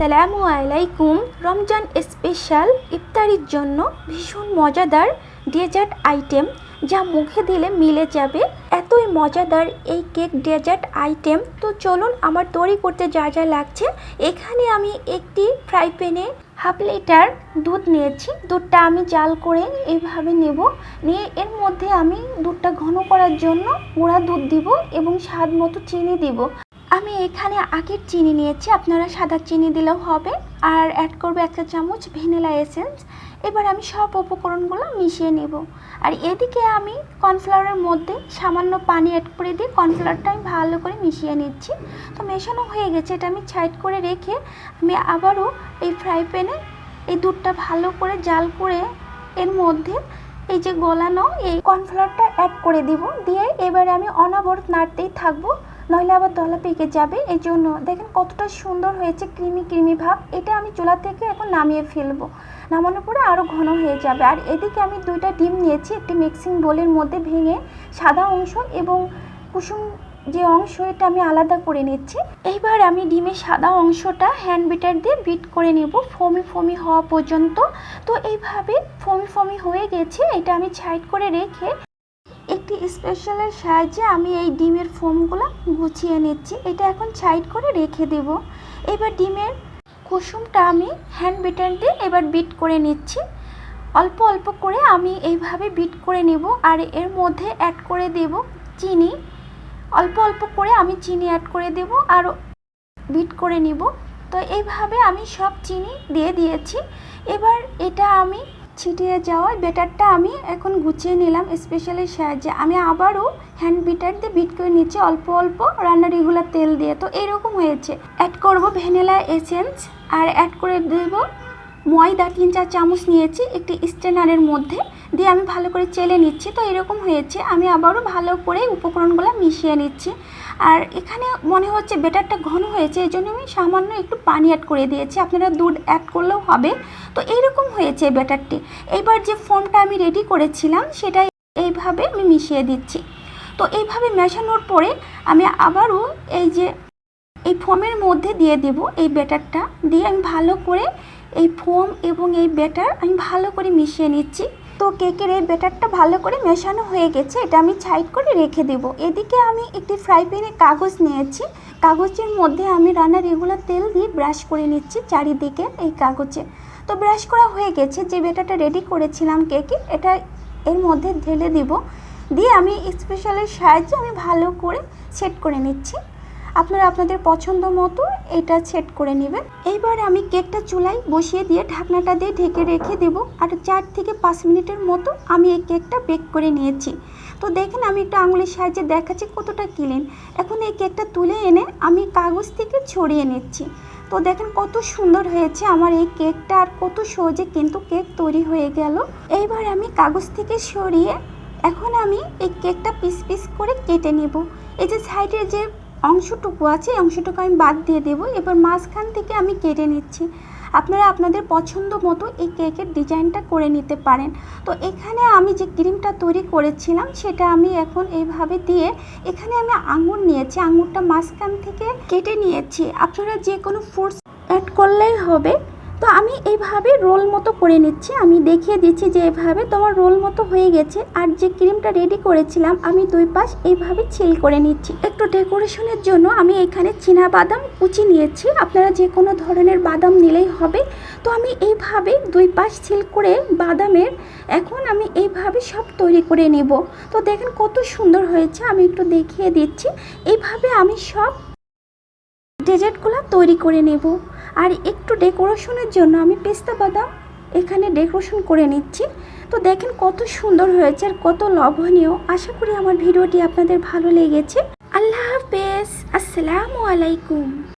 আসসালামু আলাইকুম। রমজান স্পেশাল ইফতারির জন্য ভীষণ মজাদার ডেজার্ট আইটেম যা মুখে দিলে মিলে যাবে। এতই মজাদার এই কেক ডেজার্ট আইটেম তো চলুন আমার তৈরি করতে যা যা লাগছে, এখানে আমি একটি ফ্রাই প্যানে হাফ লিটার দুধ নিয়েছি। দুধটা আমি জাল করে এইভাবে নেব। নিয়ে এর মধ্যে আমি দুধটা ঘন করার জন্য গুঁড়া দুধ দিব এবং স্বাদ মতো চিনি দিব। আমি এখানে আগের চিনি নিয়েছি, আপনারা সাদা চিনি দিলেও হবে। আর অ্যাড করব একটা চামচ ভ্যানিলা এসেন্স এবার আমি সব উপকরণগুলো মিশিয়ে নেব। আর এদিকে আমি কর্নফ্লাওয়ারের মধ্যে সামান্য পানি অ্যাড করে দিয়ে কর্নফ্লাওয়ারটা আমি ভালো করে মিশিয়ে নিচ্ছি। তো মেশানো হয়ে গেছে, এটা আমি সাইড করে রেখে আমি আবারও এই ফ্রাই প্যানে এই দুধটা ভালো করে জাল করে এর মধ্যে এই যে গলানো এই কর্নফ্লাওয়ারটা অ্যাড করে দিব। দিয়ে এবারে আমি অনবরত নাড়তেই থাকব। নইলে আবার দলা পেকে যাবে। এই জন্য দেখেন কতটা সুন্দর হয়েছে, ক্রিমি ক্রিমি ভাব। এটা আমি চুলা থেকে এখন নামিয়ে ফেলব। নামানোর পরে আরও ঘন হয়ে যাবে। আর এদিকে আমি দুইটা ডিম নিয়েছি, একটি মিক্সিং বোলের মধ্যে ভেঙে সাদা অংশ এবং কুসুম যে অংশ, এটা আমি আলাদা করে নিচ্ছি। এইবার আমি ডিমের সাদা অংশটা হ্যান্ড বিটার দিয়ে বিট করে নেব ফমি ফমি হওয়া পর্যন্ত। তো এইভাবে ফমি ফমি হয়ে গেছে। এটা আমি সাইড করে রেখে স্পেশালের সাহায্যে আমি এই ডিমের ফোমগুলো গুছিয়ে নিচ্ছি। এটা এখন সাইড করে রেখে দেব। এবার ডিমের কুসুমটা আমি হ্যান্ড বিটার দিয়ে এবার বিট করে নিচ্ছি। অল্প অল্প করে আমি এইভাবে বিট করে নেব আর এর মধ্যে অ্যাড করে দেব চিনি। অল্প অল্প করে আমি চিনি অ্যাড করে দেব আর বিট করে নিব। তো এইভাবে আমি সব চিনি দিয়ে দিয়েছি। এবার এটা আমি ছিটিয়ে যাওয়ায় বেটারটা আমি এখন গুছিয়ে নিলাম স্পেশালের সাহায্যে। আমি আবারও হ্যান্ড বিটার দিয়ে বিট করে নিচ্ছি অল্প অল্প, রান্নার রেগুলার তেল দিয়ে। তো এরকম হয়েছে। অ্যাড করব ভ্যানিলা এসেন্স আর অ্যাড করে দেব ময়দা, তিন চার চামচ নিয়েছি একটি স্ট্রেনারের মধ্যে। দিয়ে আমি ভালো করে চেলে নিচ্ছি। তো এরকম হয়েছে। আমি আবারও ভালো করে উপকরণগুলো মিশিয়ে নিচ্ছি। আর এখানে মনে হচ্ছে বেটারটা ঘন হয়েছে। এই জন্য আমি সামান্য একটু পানি অ্যাড করে দিয়েছি। আপনারা দুধ অ্যাড করলেও হবে। তো এইরকম হয়েছে বেটারটি। এবার যে ফর্মটা আমি রেডি করেছিলাম সেটা এইভাবে আমি মিশিয়ে দিচ্ছি। তো এইভাবে মেশানোর পরে আমি আবারও এই যে, এই ফোমের মধ্যে দিয়ে দেব এই ব্যাটারটা দিয়ে আমি ভালো করে এই ফোম এবং এই ব্যাটার আমি ভালো করে মিশিয়ে নিচ্ছি। তো কেকের এই ব্যাটারটা ভালো করে মেশানো হয়ে গেছে, এটা আমি সাইড করে রেখে দেব। এদিকে আমি একটি ফ্রাই প্যানে কাগজ নিয়েছি। কাগজের মধ্যে আমি রান্নার রেগুলার তেল দিয়ে ব্রাশ করে নিচ্ছি চারিদিকে এই কাগজে। তো ব্রাশ করা হয়ে গেছে, যে ব্যাটারটা রেডি করেছিলাম কেকে, এটা এর মধ্যে ঢেলে দিব। দিয়ে আমি স্পেশালের সাহায্যে আমি ভালো করে সেট করে নিচ্ছি। আপনারা আপনাদের পছন্দ মতো এটা সেট করে নেবেন। এইবার আমি কেকটা চুলায় বসিয়ে দিয়ে ঢাকনাটা দিয়ে ঢেকে রেখে দেব। আর চার থেকে পাঁচ মিনিটের মতো আমি এই কেকটা বেক করে নিয়েছি। তো দেখেন আমি একটু আঙুলের সাহায্যে দেখাচ্ছি কতটা ক্লিন। এখন এই কেকটা তুলে এনে আমি কাগজ থেকে ছড়িয়ে নিচ্ছি। তো দেখেন কত সুন্দর হয়েছে আমার এই কেকটা আর কত সহজে কিন্তু কেক তৈরি হয়ে গেল। এইবার আমি কাগজ থেকে সরিয়ে এখন আমি এই কেকটা পিস পিস করে কেটে নেব। এই যে সাইডের যে অংশটুকু আছে, অংশটুকু আমি বাদ দিয়ে দেবো। এবার মাঝখান থেকে আমি কেটে নিচ্ছি। আপনারা আপনাদের পছন্দ মতো এই কেকের ডিজাইনটা করে নিতে পারেন। তো এখানে আমি যে ক্রিমটা তৈরি করেছিলাম, সেটা আমি এখন এইভাবে দিয়ে এখানে আমি আঙুর নিয়েছি। আঙুরটা মাঝখান থেকে কেটে নিয়েছি। আপনারা যে কোনো ফ্রুটস অ্যাড করলেই হবে। তো আমি এইভাবে রোল মতো করে নিচ্ছি। আমি দেখিয়ে দিচ্ছি যে এভাবে তোমার রোল মতো হয়ে গেছে আর যে ক্রিমটা রেডি করেছিলাম, আমি দুই পাশ এইভাবে ছিল করে নিচ্ছি। একটু ডেকোরেশনের জন্য আমি এখানে চীনা বাদাম কুচি নিয়েছি। আপনারা যে কোনো ধরনের বাদাম নিলেই হবে। তো আমি এইভাবে দুই পাশ ছিল করে বাদামের এখন আমি এইভাবে সব তৈরি করে নেব। তো দেখেন কত সুন্দর হয়েছে, আমি একটু দেখিয়ে দিচ্ছি। এইভাবে আমি সব ডেজার্টগুলো তৈরি করে নেব। আর একটু ডেকোরেশনের জন্য আমি পেস্তা বাদাম এখানে ডেকোরেশন করে নিচ্ছি। তো দেখেন কত সুন্দর হয়েছে আর কত লবণীয় আশা করি আমার ভিডিওটি আপনাদের ভালো লেগেছে। আল্লাহ হাফেজ। আসসালামু আলাইকুম।